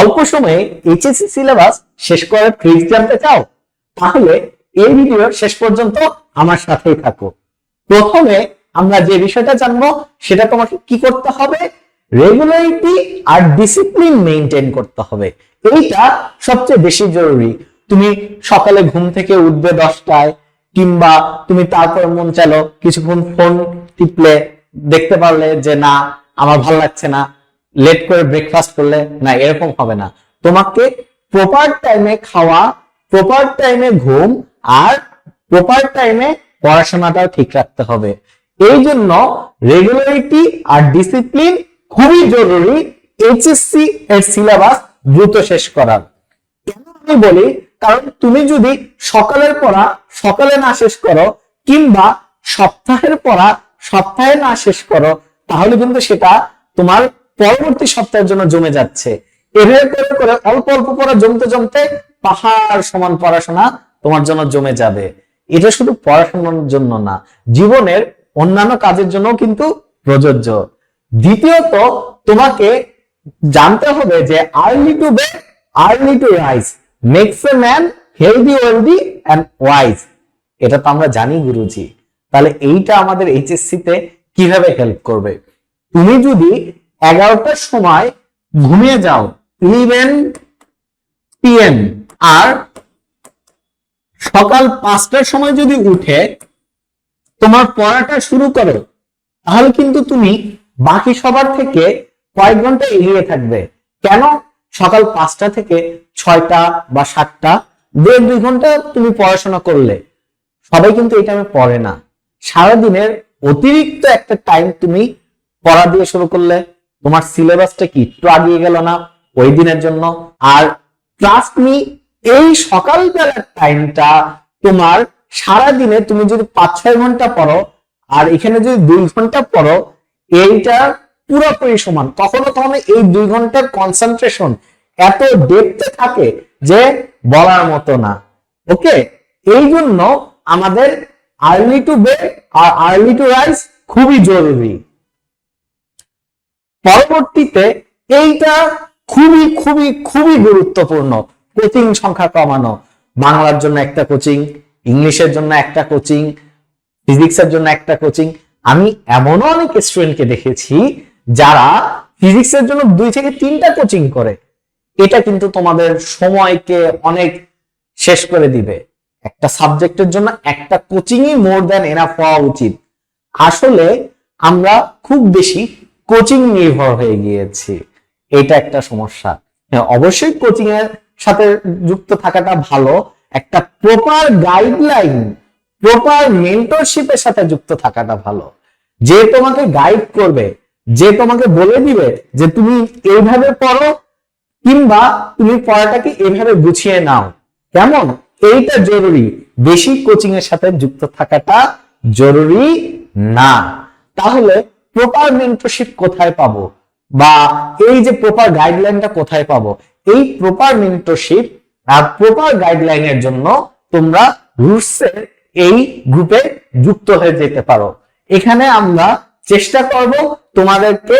অল্প সময়ে HSC syllabus শেষ করার ট্রিক্স জানতে চাও, তাহলে এই ভিডিওর শেষ পর্যন্ত আমার সাথেই থাকো। প্রথমে আমরা যে বিষয়টা জানব, সেটা তোমাকে কি করতে হবে? রেগুলারিটি আর ডিসিপ্লিন মেনটেন করতে হবে। এইটা সবচেয়ে বেশি জরুরি। তুমি সকালে ঘুম থেকে উঠবে দশটায়, কিংবা তুমি তারপর মন চালো কিছুক্ষণ ফোন টিপলে দেখতে পারলে যে, না, আমার ভালো লাগছে না। লেট করে ব্রেকফাস্ট করলে না, এরকম হবে না। তোমাকে প্রপার টাইমে খাওয়া প্রপার টাইমে ঘুম আর প্রপার টাইমে পড়াশোনাটাও ঠিক রাখতে হবে। এই জন্য রেগুলারিটি আর ডিসিপ্লিন খুবই জরুরি এইচএসসি এর সিলেবাস দ্রুত শেষ করার। কেন আমি বলি? কারণ তুমি যদি সকালের পড়া সকালে না শেষ করো কিংবা সপ্তাহের পড়া সপ্তাহে না শেষ করো, তাহলে কিন্তু সেটা তোমার পরবর্তী সপ্তাহের জন্য জমে যাচ্ছে। এভাবে করে করে অল্প অল্প পড়া জমতে জমতে পাহাড় সমান পড়াশোনা তোমার জন্য জমে যাবে। এটা শুধু পড়াশোনার জন্য না, জীবনের অন্যান্য কাজের জন্য কিন্তু প্রযোজ্য। দ্বিতীয়ত, তোমাকে জানতে হবে যে early to bed early to rise makes a man healthy wealthy and wise এটা তো আমরা জানি গুরুজি। তাহলে এইটা আমাদের এইচএসসি তে কীভাবে হেল্প করবে? তুমি যদি এগারোটার সময় ঘুমিয়ে যাও। ইলেভেন পিএম আর সকাল পাঁচটার সময় যদি উঠে তোমার পড়াটা শুরু করো, তাহলে কিন্তু তুমি বাকি সবার থেকে কয়েক ঘণ্টা এগিয়ে থাকবে। কেন? সকাল পাঁচটা থেকে ছয়টা বা সাতটা, দেড় দুই ঘণ্টা তুমি পড়াশোনা করলে। সবাই কিন্তু এই টাইমে পড়ে না। সারাদিনের অতিরিক্ত একটা টাইম তুমি পড়া দিয়ে শুরু করলে। তোমার সিলেবাসটা কি? একটু আগিয়ে গেল না ওই দিনের জন্য? আর ট্রাস্ট মি এই সকালবেলার টাইমটা তোমার সারা দিনে তুমি যদি পাঁচ ছয় ঘণ্টা পড়ো আর এখানে যদি দুই ঘণ্টা পড়ো, এইটা পুরোপুরি সমান। কখনো কখনো এই দুই ঘণ্টার কনসেন্ট্রেশন এত ডেপতে থাকে যে বলার মতো না। ওকে এই জন্য আমাদের আর্লি টু বেড আর আর্লি টু রাইজ খুবই জরুরি। পরবর্তীতে এইটা খুবই খুবই খুবই গুরুত্বপূর্ণ। কোচিং সংখ্যা কমানো। বাংলার জন্য একটা কোচিং, ইংলিশের জন্য একটা কোচিং, ফিজিক্সের জন্য একটা কোচিং। আমি এমনও অনেক স্টুডেন্টকে দেখেছি যারা ফিজিক্সের জন্য দুই থেকে তিনটা কোচিং করে। এটা কিন্তু তোমাদের সময়কে অনেক শেষ করে দিবে। একটা সাবজেক্টের জন্য একটা কোচিংই মোর দ্যান এনাফ হওয়া উচিত। আসলে আমরা খুব বেশি কোচিং নির্ভর হয়ে গিয়েছি। এটা একটা সমস্যা। হ্যাঁ, অবশ্যই কোচিং এর সাথে যুক্ত থাকাটা ভালো। একটা প্রপার গাইডলাইন প্রপার মেন্টরশিপের সাথে যুক্ত থাকাটা ভালো। যে তোমাকে গাইড করবে যে তোমাকে বলে দিবে যে তুমি এইভাবে পড়ো কিংবা তুমি পড়াটাকে এভাবে গুছিয়ে নাও। কেমন? এইটা জরুরি। বেশি কোচিং এর সাথে যুক্ত থাকাটা জরুরি না। তাহলে প্রপার মেন্টরশিপ কোথায় পাবো? বা এই যে প্রপার গাইডলাইনটা কোথায় পাবো? এই প্রপার মেন্টরশিপ আর প্রপার গাইডলাইনের জন্য তোমরা রুটসের এই গ্রুপে যুক্ত হয়ে যেতে পারো। এখানে আমরা চেষ্টা করব তোমাদেরকে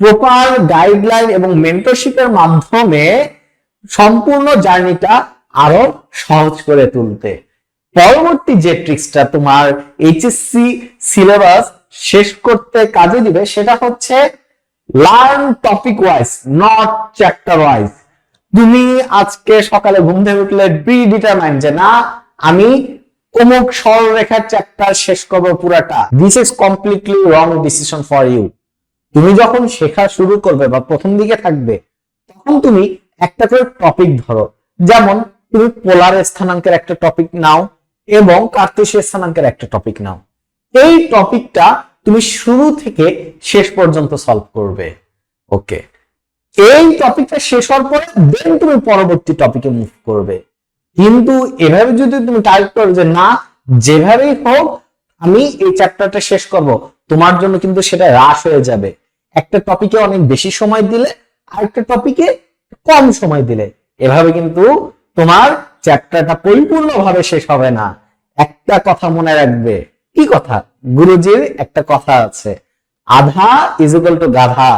প্রপার গাইডলাইন এবং মেন্টরশিপের মাধ্যমে সম্পূর্ণ জার্নিটা আরও সহজ করে তুলতে। পরবর্তী যে ট্রিক্সটা তোমার এইচএসসি সিলেবাস শেষ করতে কাজে দিবে সেটা হচ্ছে learn topic wise not chapter wise তুমি আজকে সকালে ঘুম থেকে উঠলে প্রি ডিটারমাইন যে না, আমি অমুক সরলরেখার চ্যাপ্টার শেষ করব পুরাটা। This is completely wrong decision for you তুমি যখন শেখা শুরু করবে বা প্রথম দিকে থাকবে, তখন তুমি একটা করে টপিক ধরো। যেমন, তুমি পোলার স্থানাঙ্কের একটা টপিক নাও এবং কার্তেশীয় স্থানাঙ্কের একটা টপিক নাও। এই টপিকটা তুমি শুরু থেকে শেষ পর্যন্ত সলভ করবে। ওকে এই টপিকটা শেষ হওয়ার পরে দেন তুমি পরবর্তী টপিকে মুভ করবে। কিন্তু এভাবে যদি তুমি টাইপ করো যে না, যেভাবেই হোক, আমি এই চ্যাপ্টারটা শেষ করব, তোমার জন্য কিন্তু সেটা হ্রাস হয়ে যাবে। একটা টপিকে অনেক বেশি সময় দিলে, আরেকটা টপিকে কম সময় দিলে। এভাবে কিন্তু তোমার চ্যাপ্টারটা পরিপূর্ণভাবে শেষ হবে না। একটা কথা মনে রাখবে। কি কথা? গুরুজির একটা কথা আছে। আধা ইজ টু গাধা।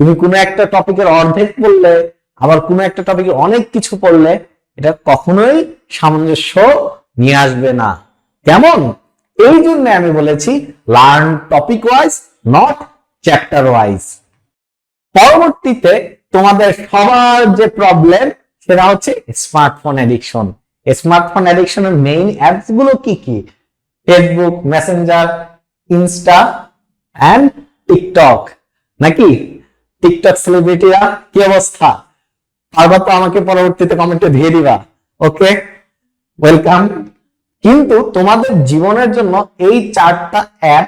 তুমি কোনো একটা টপিকের অর্ধেক পড়লে, আবার কোনো একটা টপিকে অনেক কিছু পড়লে, এটা কখনোই সামঞ্জস্য নিয়ে আসবে না। কেমন? এই জন্য আমি বলেছি learn topic wise not chapter wise পরবর্তীতে তোমাদের সবার যে প্রবলেম সেটা হচ্ছে স্মার্টফোন এডিকশন স্মার্টফোন এডিকশনের মেইন অ্যাপসগুলো কি কি? Facebook Messenger Insta and TikTok নাকি? টিকটক সেলিব্রিটিরা কি অবস্থা? পারবা তো আমাকে পরবর্তীতে কমেন্টে দিয়ে দিবা। ওকে ওয়েলকাম কিন্তু তোমাদের জীবনের জন্য এই চারটা অ্যাপ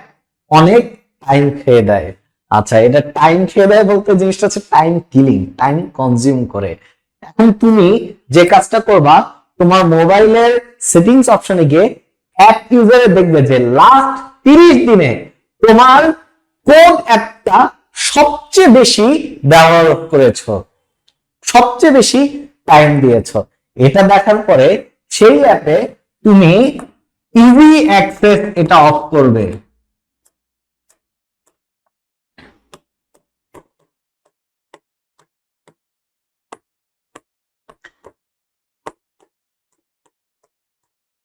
অনেক টাইম খেয়ে দেয়। আচ্ছা এটা টাইম খেয়ে দেয় বলতে জিনিসটা হচ্ছে টাইম কিলিং টাইম কনজিউম করে। এখন তুমি যে কাজটা করবা, তোমার মোবাইলের সেটিংস অপশনে গিয়ে ইউজারে দেখবে যে লাস্ট তিরিশ দিনে তোমার কোন অ্যাপটা সবচেয়ে বেশি ব্যবহার করেছ, সবচেয়ে বেশি টাইম দিয়েছ। এটা দেখার পরে সেই অ্যাপে তুমি ইজি অ্যাক্সেস এটা অফ করবে।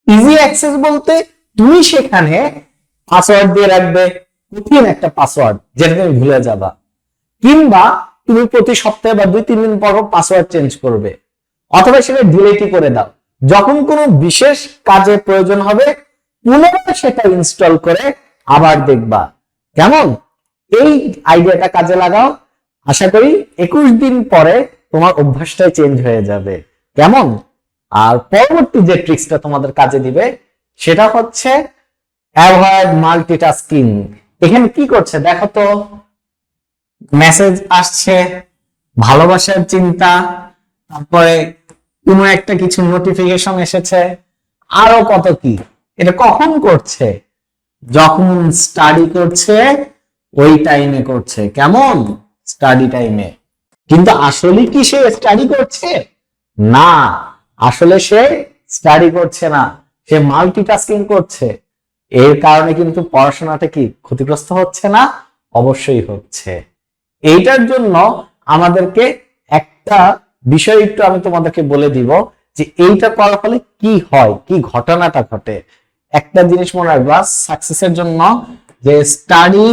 ইজি অ্যাক্সেস বলতে তুমি সেখানে পাসওয়ার্ড দিয়ে রাখবে, কঠিন একটা পাসওয়ার্ড যেটা তুমি ভুলে যাবা। কিংবা তুমি প্রতি সপ্তাহে বা দুই, তিন দিন পর পাসওয়ার্ড চেঞ্জ করবে। অথবা সেটা ডিলেটই করে দাও। যখন কোনো বিশেষ কাজে প্রয়োজন হবে, পুনরায় সেটা ইনস্টল করে আবার দেখবা। কেমন? এই আইডিয়াটা কাজে লাগাও। আশা করি একুশ দিন পরে তোমার অভ্যাসটাই চেঞ্জ হয়ে যাবে। কেমন? আর পরবর্তী যে ট্রিক্সটা তোমাদের কাজে দিবে, সেটা হচ্ছে অ্যাভয়েড মাল্টিটাস্কিং এখানে কি করছে? দেখো তো মেসেজ আসছে, ভালোবাসার চিন্তা, তারপরে কোনো একটা কিছু নোটিফিকেশন এসেছে, আরও কত কি? এটা কখন করছে? যখন স্টাডি করছে, ওই টাইমে করছে। কেমন? স্টাডি টাইমে কিন্তু আসলে কি সে স্টাডি করছে? না। আসলে সে স্টাডি করছে না, সে মাল্টিটাস্কিং করছে। এর কারণে কিন্তু পড়াশোনাটা কি ক্ষতিগ্রস্ত হচ্ছে না? অবশ্যই হচ্ছে। এইটার জন্য আমাদেরকে একটা বিষয় একটু আমি তোমাদেরকে বলে দিব যে এইটা করার ফলে কি হয়, কি ঘটনাটা ঘটে। একটা জিনিস মনে রাখবা সাকসেসের জন্য যে study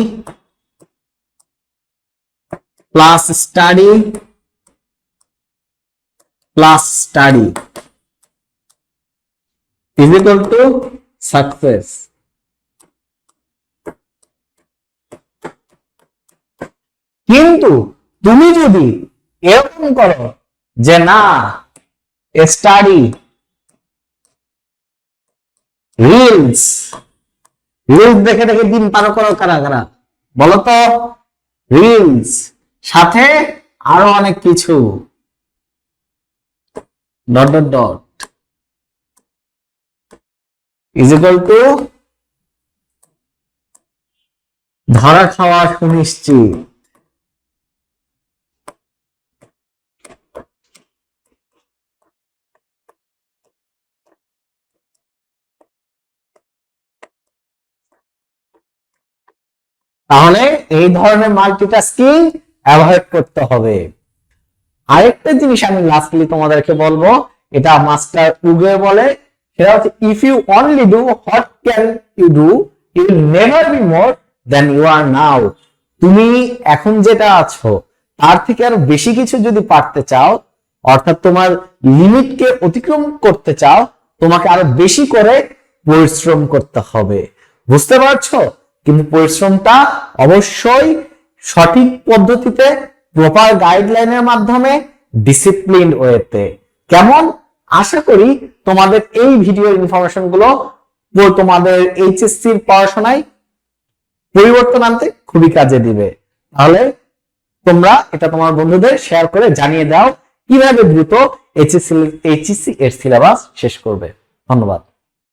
plus study plus study is equal to success. কিন্তু তুমি যদি এরকম করো যে না স্টাডি রিলস রিলস দেখে দেখে দিন পার করো কারা কারা? বলো তো রিলস সাথে আরও অনেক কিছু। Dot dot dot is equal to ধরা খাওয়া সুনিশ্চিত। তাহলে এই ধরনের মাল্টিটাস্কিং অ্যাভয়েড করতে হবে। আরেকটা জিনিস আমি লাস্টলি তোমাদেরকে বলব, এটা মাস্টার উগে বলে, সেটা হচ্ছে if you only do what can you do you never be more than you are now তুমি এখন যেটা আছো, তার থেকে আরও বেশি কিছু যদি পারতে চাও, অর্থাৎ তোমার লিমিটকে অতিক্রম করতে চাও, তোমাকে আরও বেশি করে পরিশ্রম করতে হবে। বুঝতে পারছ? কিন্তু পরিশ্রমটা অবশ্যই সঠিক পদ্ধতিতে প্রপার গাইডলাইনের মাধ্যমে ডিসিপ্লিন ওয়েতে। কেমন? আশা করি তোমাদের এই ভিডিও ইনফরমেশনগুলো তোমাদের এইচএসসির পড়াশোনায় পরিবর্তন আনতে খুবই কাজে দিবে। তাহলে তোমরা এটা তোমার বন্ধুদের শেয়ার করে জানিয়ে দাও কীভাবে দ্রুত এইচএসসি এইচএসসি এর সিলেবাস শেষ করবে। ধন্যবাদ।